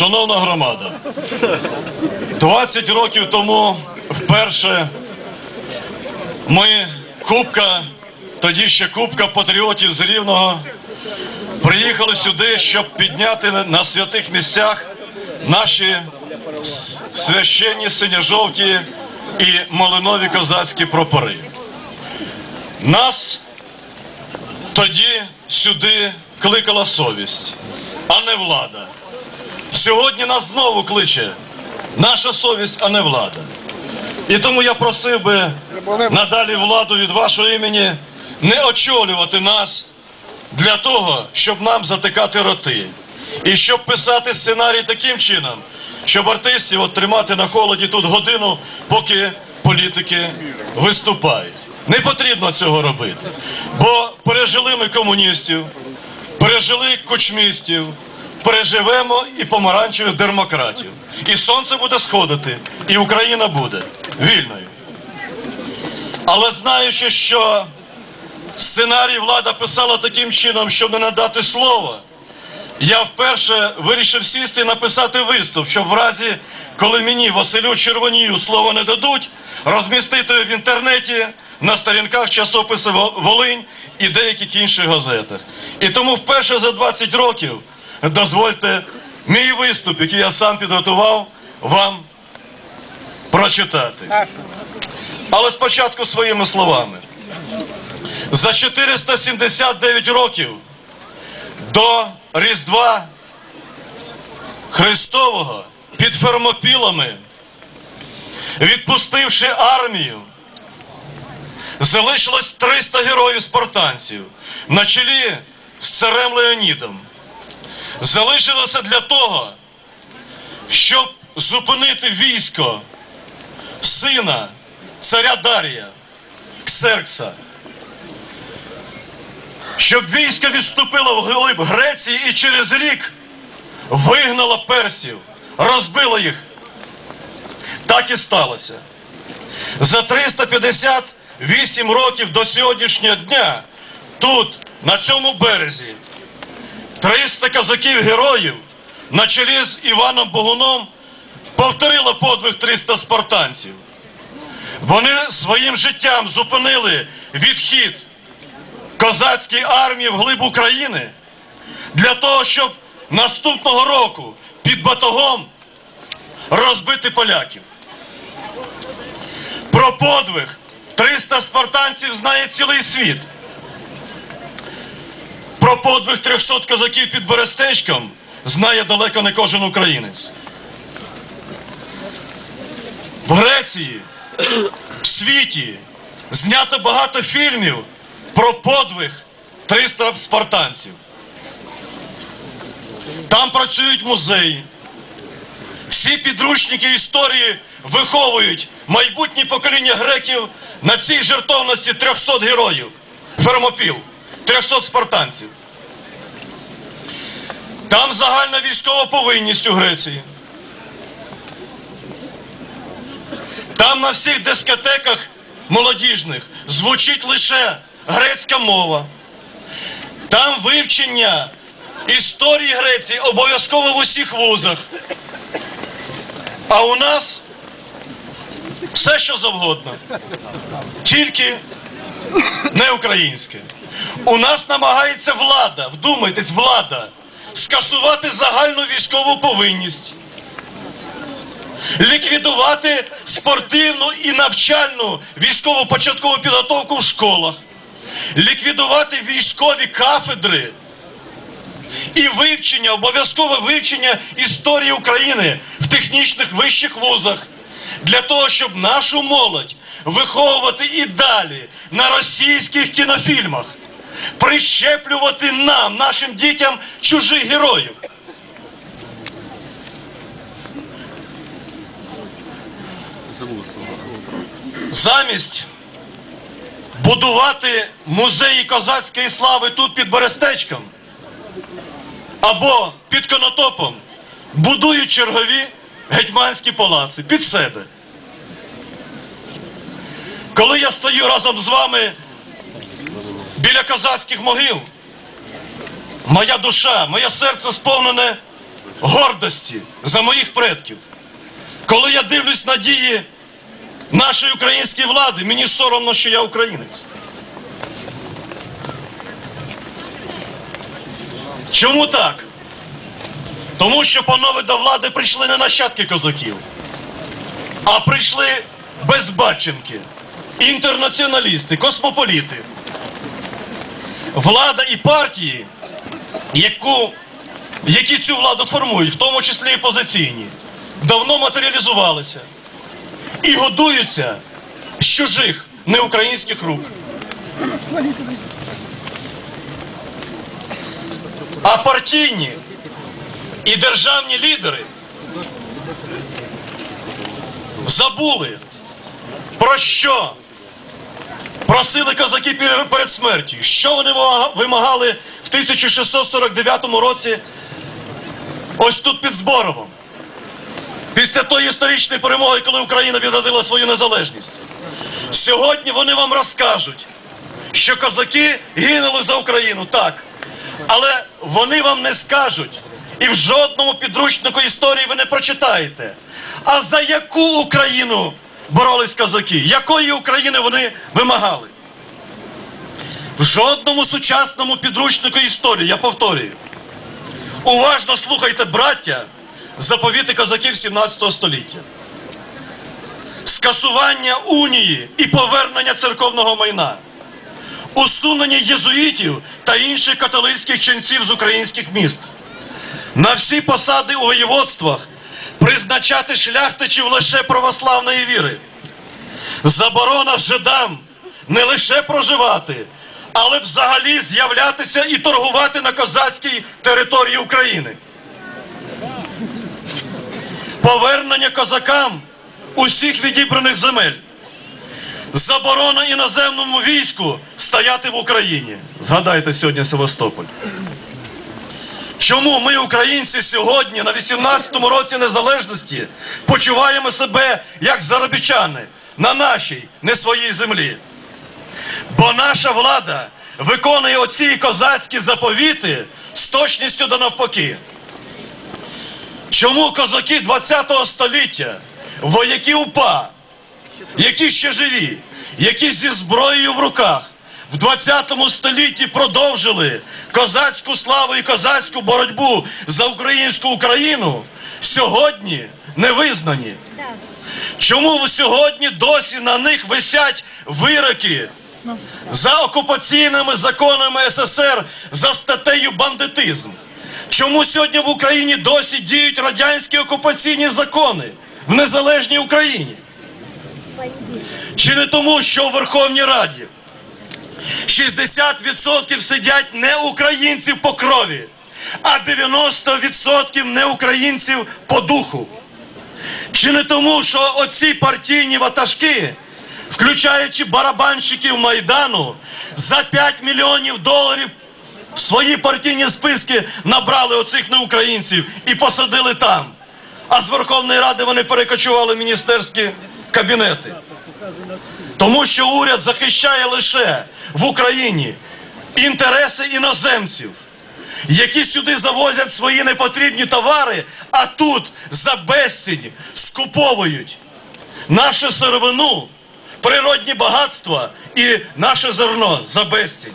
Шановна громада, 20 років тому вперше ми, Кубка, тоді ще Кубка патріотів з Рівного, приїхали сюди, щоб підняти на- святих місцях наші священні синьо-жовті і малинові козацькі прапори. Нас тоді сюди кликала совість, а не влада. Сьогодні нас знову кличе наша совість, а не влада. І тому я просив би надалі владу від вашого імені не очолювати нас для того, щоб нам затикати роти. І щоб писати сценарій таким чином, щоб артистів от тримати на холоді тут годину, поки політики виступають. Не потрібно цього робити. Бо пережили ми комуністів, пережили кучмістів, переживемо і помаранчевих демократів. І сонце буде сходити, і Україна буде вільною. Але знаючи, що сценарій влада писала таким чином, щоб не надати слова, я вперше вирішив сісти і написати виступ, щоб в разі, коли мені Василю Червонію слово не дадуть, розмістити в інтернеті на сторінках часопису Волинь і деяких інших газетах. І тому вперше за 20 років дозвольте мій виступ, який я сам підготував, вам прочитати. Але спочатку своїми словами. За 479 років до Різдва Христового під Фермопілами, відпустивши армію, залишилось 300 героїв спартанців на чолі з царем Леонідом. Залишилося для того, щоб зупинити військо сина царя Дарія, Ксеркса щоб військо відступило вглиб Греції і через рік вигнало персів, розбило їх. Так і сталося. За 358 років до сьогоднішнього дня тут, на цьому березі, 300 козаків-героїв на чолі з Іваном Богуном повторило подвиг 300 спартанців. Вони своїм життям зупинили відхід козацькій армії вглиб України для того, щоб наступного року під батогом розбити поляків. Про подвиг 300 спартанців знає цілий світ. Про подвиг 300 козаків під Берестечком знає далеко не кожен українець. В Греції, в світі знято багато фільмів про подвиг 300 спартанців. Там працюють музеї. Всі підручники історії виховують майбутнє покоління греків на цій жертовності 300 героїв. Фермопіл, 300 спартанців. Там загальна військова повинність у Греції. Там на всіх дискотеках молодіжних звучить лише грецька мова. Там вивчення історії Греції обов'язково в усіх вузах. А у нас все, що завгодно. Тільки не українське. У нас намагається влада, вдумайтесь, влада, скасувати загальну військову повинність. Ліквідувати спортивну і навчальну військову початкову підготовку в школах, ліквідувати військові кафедри і вивчення, обов'язкове вивчення історії України в технічних вищих вузах для того, щоб нашу молодь виховувати і далі на російських кінофільмах, прищеплювати нам, нашим дітям чужих героїв. замість будувати музеї козацької слави тут під Берестечком або під Конотопом, будують чергові гетьманські палаци під себе. Коли я стою разом з вами біля козацьких могил, моя душа, моє серце сповнене гордості за моїх предків. Коли я дивлюсь на дії нашої української влади, мені соромно, що я українець. Чому так? Тому що, панове, до влади прийшли не нащадки козаків, а прийшли безбатченки, інтернаціоналісти, космополіти. Влада і партії, яку, які цю владу формують, в тому числі і позиційні, давно матеріалізувалися і годуються з чужих неукраїнських рук. А партійні і державні лідери забули про що просили козаки перед смертю. Що вони вимагали в 1649 році ось тут під Зборовом. Після тої історичної перемоги, коли Україна відродила свою незалежність. Сьогодні вони вам розкажуть, що козаки гинули за Україну, так. Але вони вам не скажуть, і в жодному підручнику історії ви не прочитаєте. А за яку Україну боролись козаки? Якої України вони вимагали? В жодному сучасному підручнику історії, я повторюю. Уважно слухайте, браття, заповіти козаків 17 століття. Скасування унії і повернення церковного майна усунення єзуїтів та інших католицьких ченців з українських міст. На всі посади у воєводствах призначати шляхтичів лише православної віри. Заборона жидам не лише проживати, але взагалі з'являтися і торгувати на козацькій території України. Повернення козакам усіх відібраних земель. Заборона іноземному війську стояти в Україні. Згадайте сьогодні Севастополь. Чому ми, українці, сьогодні, на 18-му році незалежності, почуваємо себе як заробітчани на нашій, не своїй землі? Бо наша влада виконує оці козацькі заповіти з точністю до навпаки. Чому козаки 20-го століття, вояки УПА, які ще живі, які зі зброєю в руках в 20 столітті продовжили козацьку славу і козацьку боротьбу за українську Україну, сьогодні не визнані. Чому сьогодні досі на них висять вироки за окупаційними законами СССР за статтею бандитизм? Чому сьогодні в Україні досі діють радянські окупаційні закони в незалежній Україні? Чи не тому, що у Верховній Раді 60% сидять не українців по крові, а 90% не українців по духу? Чи не тому, що оці партійні ватажки, включаючи барабанщиків Майдану, за 5 мільйонів доларів свої партійні списки набрали оцих неукраїнців і посадили там? А з Верховної Ради вони перекочували міністерські кабінети. Тому що уряд захищає лише в Україні інтереси іноземців, які сюди завозять свої непотрібні товари, а тут за безцінь скуповують нашу сировину, природні багатства і наше зерно за безцінь.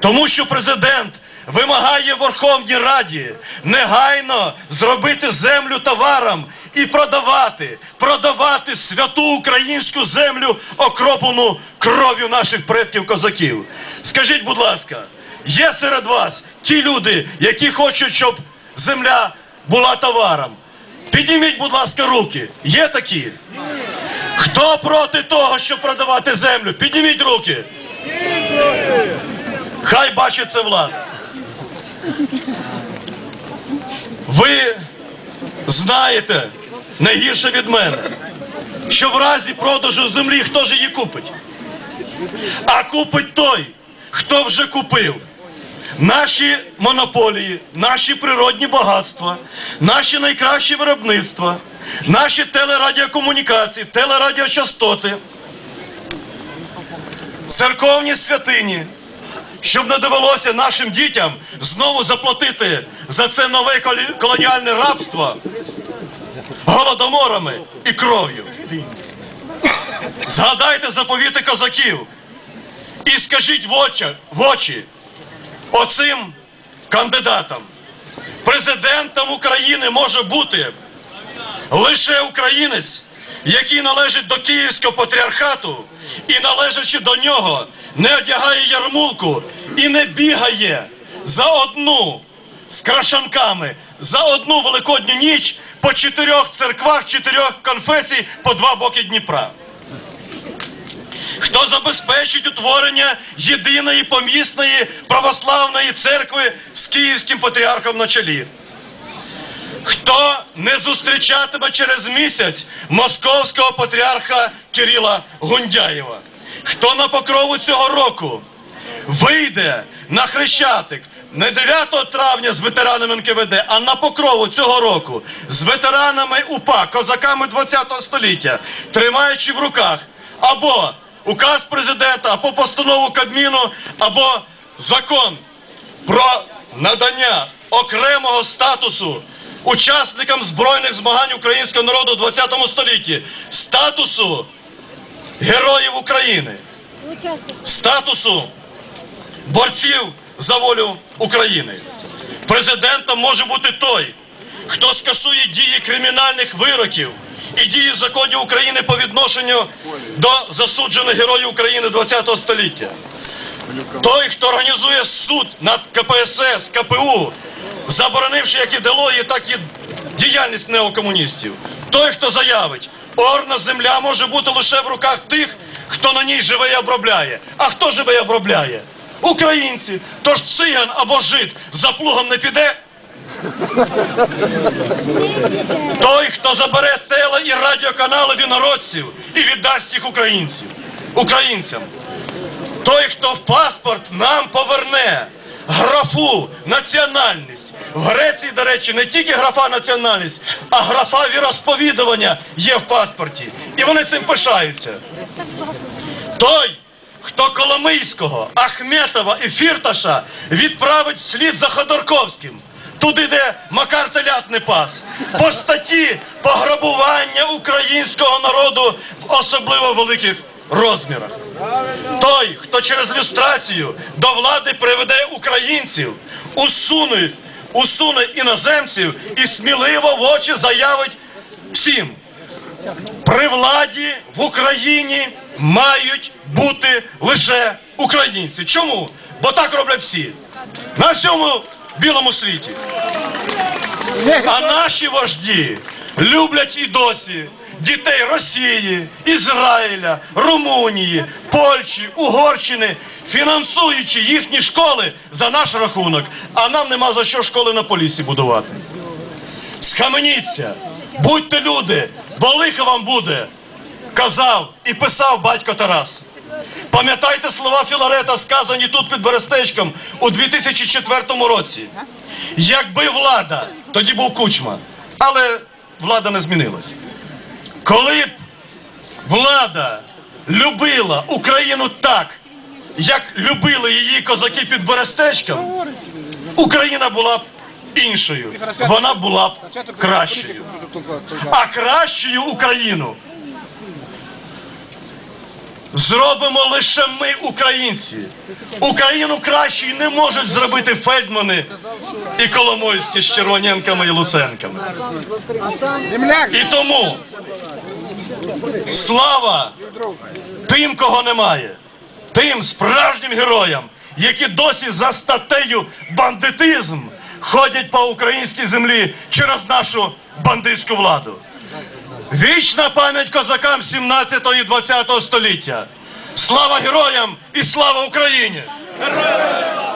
Тому що президент вимагає Верховній Раді негайно зробити землю товаром і продавати, продавати святу українську землю, окроплену кров'ю наших предків козаків. Скажіть, будь ласка, є серед вас ті люди, які хочуть, щоб земля була товаром? Підніміть, будь ласка, руки. Є такі? Хто проти того, щоб продавати землю? Підніміть руки. Хай бачить це влада. Ви знаєте не гірше від мене, що в разі продажу землі хто ж її купить? А купить той, хто вже купив. Наші монополії, наші природні багатства, наші найкращі виробництва, наші телерадіокомунікації, телерадіочастоти, церковні святині, щоб не довелося нашим дітям знову заплатити за це нове колоніальне рабство голодоморами і кров'ю. Згадайте заповіти козаків і скажіть в очі, в очі оцим кандидатам. Президентом України може бути лише українець, який належить до Київського патріархату і належачи до нього, не одягає ярмулку і не бігає за одну з крашанками за одну великодню ніч по чотирьох церквах, чотирьох конфесій по два боки Дніпра. Хто забезпечить утворення єдиної помісної православної церкви з київським патріархом на чолі? Хто не зустрічатиме через місяць московського патріарха Кирила Гундяєва? Хто на покрову цього року вийде на Хрещатик не 9 травня з ветеранами НКВД, а на покрову цього року. З ветеранами УПА, козаками 20 століття, тримаючи в руках або указ президента, або постанову Кабміну, або закон про надання окремого статусу учасникам збройних змагань українського народу у 20 столітті, статусу героїв України, статусу борців за волю України. Президентом може бути той, хто скасує дії кримінальних вироків і дії законів України по відношенню до засуджених героїв України ХХ століття. Той, хто організує суд над КПСС, КПУ, заборонивши як ідеологію, так і діяльність неокомуністів. Той, хто заявить, орна земля може бути лише в руках тих, хто на ній живе і обробляє. А хто живе і обробляє? Українці. Тож циган або жид за плугом не піде. Той, хто забере теле і радіоканали вінородців і віддасть їх українців, українцям. Той, хто в паспорт нам поверне графу національність. В Греції, до речі, не тільки графа національність, а графа віросповідування є в паспорті. І вони цим пишаються. Той, хто Коломийського, Ахметова і Фірташа відправить вслід за Ходорковським. Туди, де Макар телят не пас, по статті пограбування українського народу в особливо великих розмірах. Той, хто через люстрацію до влади приведе українців, усуне, усуне іноземців і сміливо в очі заявить всім. При владі в Україні мають бути лише українці. Чому? Бо так роблять всі. На всьому білому світі. А наші вожді люблять і досі дітей Росії, Ізраїля, Румунії, Польщі, Угорщини, фінансуючи їхні школи за наш рахунок, а нам нема за що школи на полісі будувати. Схаменіться, будьте люди, бо лихо вам буде, казав і писав батько Тарас. Пам'ятайте слова Філарета, сказані тут під Берестечком у 2004 році. Якби влада, тоді був кучма, але влада не змінилась. Коли б влада любила Україну так, як любили її козаки під Берестечком, Україна була б іншою, вона була б кращою. А кращою Україну зробимо лише ми, українці. Україну кращою не можуть зробити Фельдмани і Коломойські з Червоненками і Луценками. І тому слава тим, кого немає, тим справжнім героям, які досі за статтею бандитизм ходять по українській землі через нашу бандитську владу. Вічна пам'ять козакам 17 і 20 століття. Слава героям і слава Україні! Героям